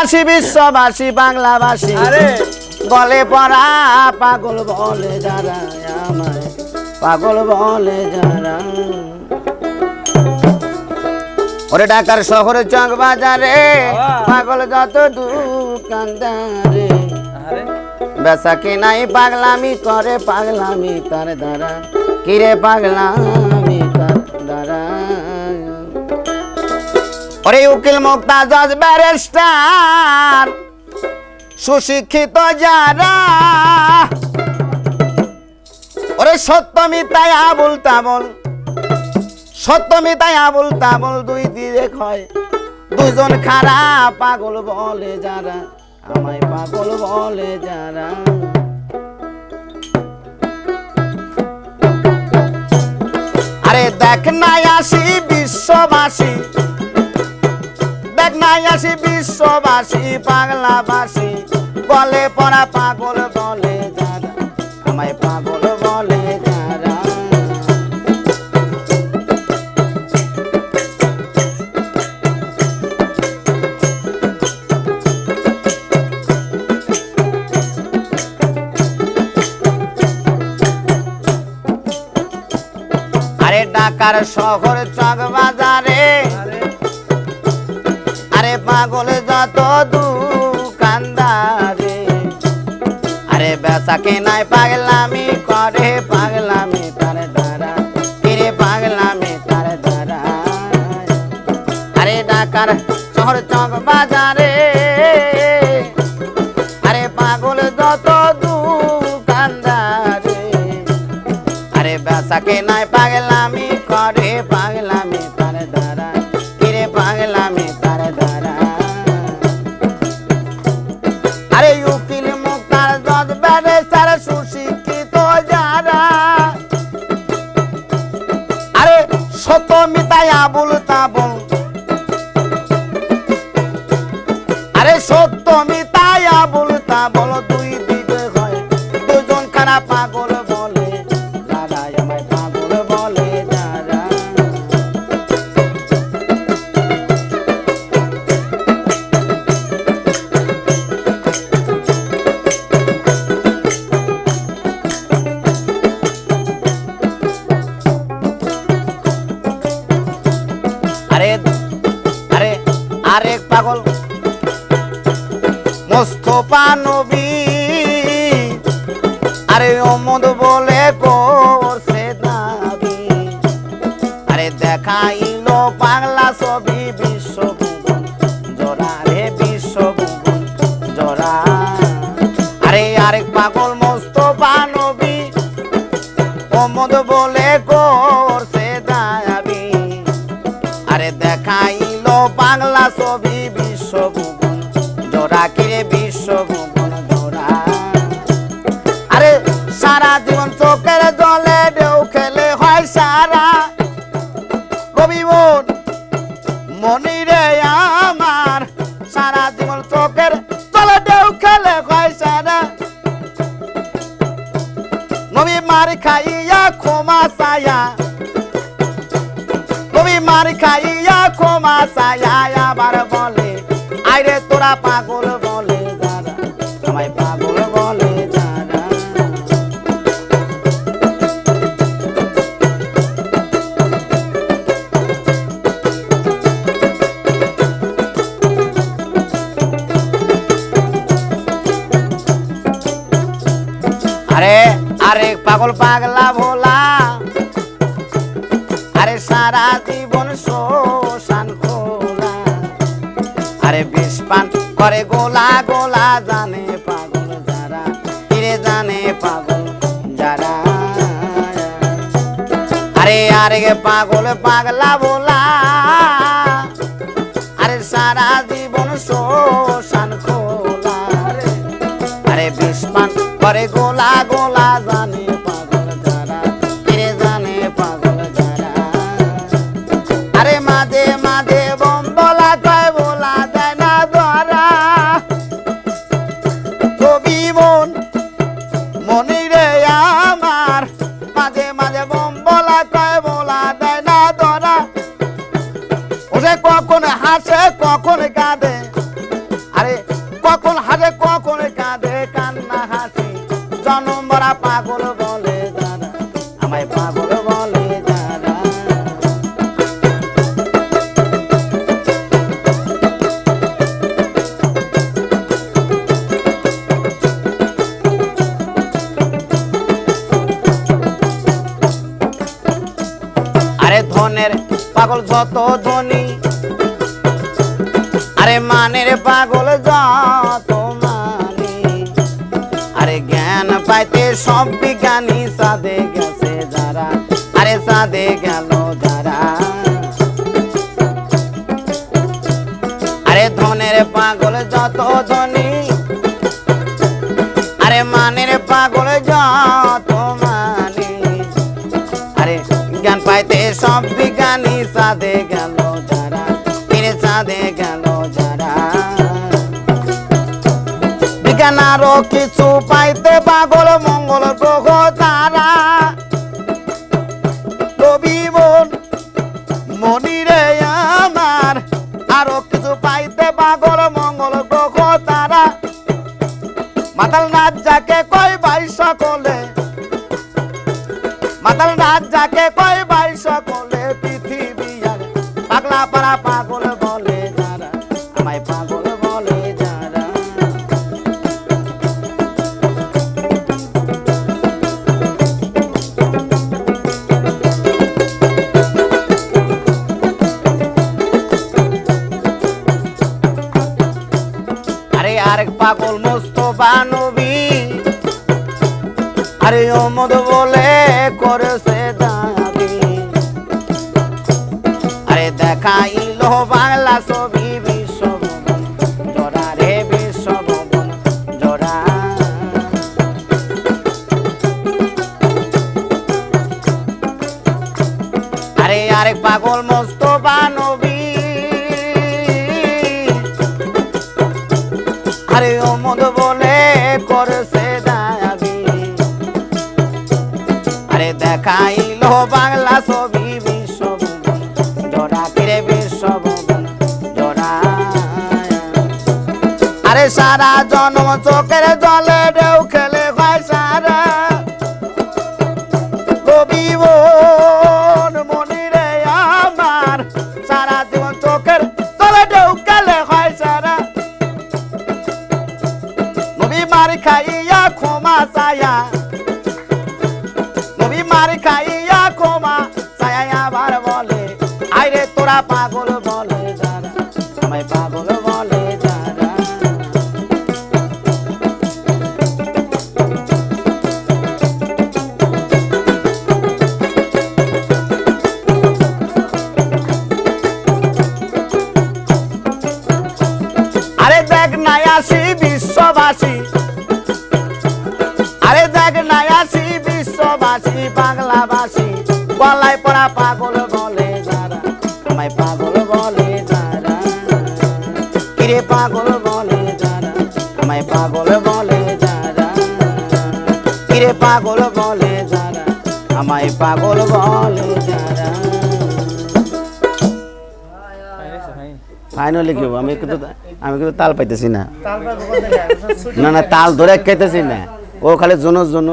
আসি বিশ্ববাসী বাংলাবাসী। গলে পড়া পাগল বলে যারা আমায় পাগল বলে যারা। ওরে ঢাকার শহরে চক বাজারে। পাগল যত দোকানদারে আরে। বেচা কিনাই পাগলামি করে পাগলামি তার দ্বারা। কিরে পাগলামি ওরে উকিল মুক্তা জজ ব্যারিস্টার, সুশিক্ষিত যারা। ওরে সত্যমি তাই আবুল তাবল সত্যমি তাই আবুল তাবল দুই দিয়ে হয় দুজন খারাপ পাগল বলে যারা, আমায় পাগল বলে যারা। আরে দেখ নাই আসি বিশ্ববাসী আসি বিশ্ববাসী পাগলাবাসী বলে পড়া পাগল বলে আমায় পাগল বলে আরে ঢাকার শহর চক বেচা কেনাই পাগলামি করে, পাগলামি তার দ্বারা। কিরে পাগলামি তার দ্বারা। আরে ঢাকার শহর চক বাজারে, আরে পাগল যত দোকানদারে আরে বেচা কেনাই পাগলামি করে, পাগলামি আবুল তাবুল। আরে সত্য মিতাই আবুল তাবল। দুই মোস্তফা নবী আরে অমদ বলে করছে দাবি। আরে দেখাইল বাংলা ছবি বিশ্ব জরা রে বিশ্ব জরা আরে আরেক পাগল জীবন চোখের জলে ঢেউ খেলে হয় সারা। কবি মন মনি রে আমার, সারা জীবন চোখের জলে ঢেউ খেলে হয় সারা। নবী মার খাইয়া ক্ষমা সায়া তুমি মার খাইয়া ক্ষমা চায়া, আবার বলে, আইরে তোরা পাগল পাগল পাগলা ভোলা। আরে সারা জীবন শোষণ খোলা। আরে বিষ পান করে গোলা গোলা, জানে পাগল যারা। ফিরে জানে পাগল যারা। আরে আরে পাগল পাগলা বলা কখন হাসে, কখন কাঁদে। আরে, কখন হাসে, কখন কাঁদে, কান্না হাসি। জন্ম বড়া পাগল বলে দাদা, আমায় পাগল বলে আরে ধনের পাগল যত ধনী আরে মানের পাগল যত মানি। আরে জ্ঞান পাইতে সব বিজ্ঞানী সাদে গেছে যারা। আরে সাদে গেল যারা। আরে ধনের পাগল যত ধনী। আরে মানের পাগল যত মানি। আরে জ্ঞান পাইতে সব বিজ্ঞানী সাদে গেল আরও কিছু পাইতে পাগল, মঙ্গল গ্রহ তারা। রবি মন মনিরে আমার, আরও কিছু পাইতে পাগল, মঙ্গল গ্রহ তারা। মাতাল নাচ যাকে কই ভাই সকলে, মাতাল নাচ যাকে কই ভাই সকলে, পৃথিবী পাগলা পারা পাগল পাগল মোস্তফা নবী আরে অমদ বলে করেছে দাবি। আরে দেখাইল বাংলা ছবি জোড়া। রে আরে পাগল মোস্তফা জন্ম চোখের জলে ঢেউ খেলে হয় সারা। কবি মন, মনিরে আমার, সারা জীবন চোখের জলে ঢেউ খেলে হয় সারা। নবী মার খাইয়া ক্ষমা চায়া বিশ্ববাসী আরে দেখ নাই আসি বিশ্ববাসী, বাংলাবাসী। গলায় পড়া পাগল বলে যারা পাগল বলে যারা। কিরে পাগল বলে যারা, আমায় পাগল বলে যারা। কিরে পাগল বলে যারা, আমায় পাগল বলে যারা। ফাইনালি কি? আমি কিন্তু আমি কিন্তু তাল পাইতেছি না। না না তাল ধরে খাইতেছি না। ও খালি জোনর জোনো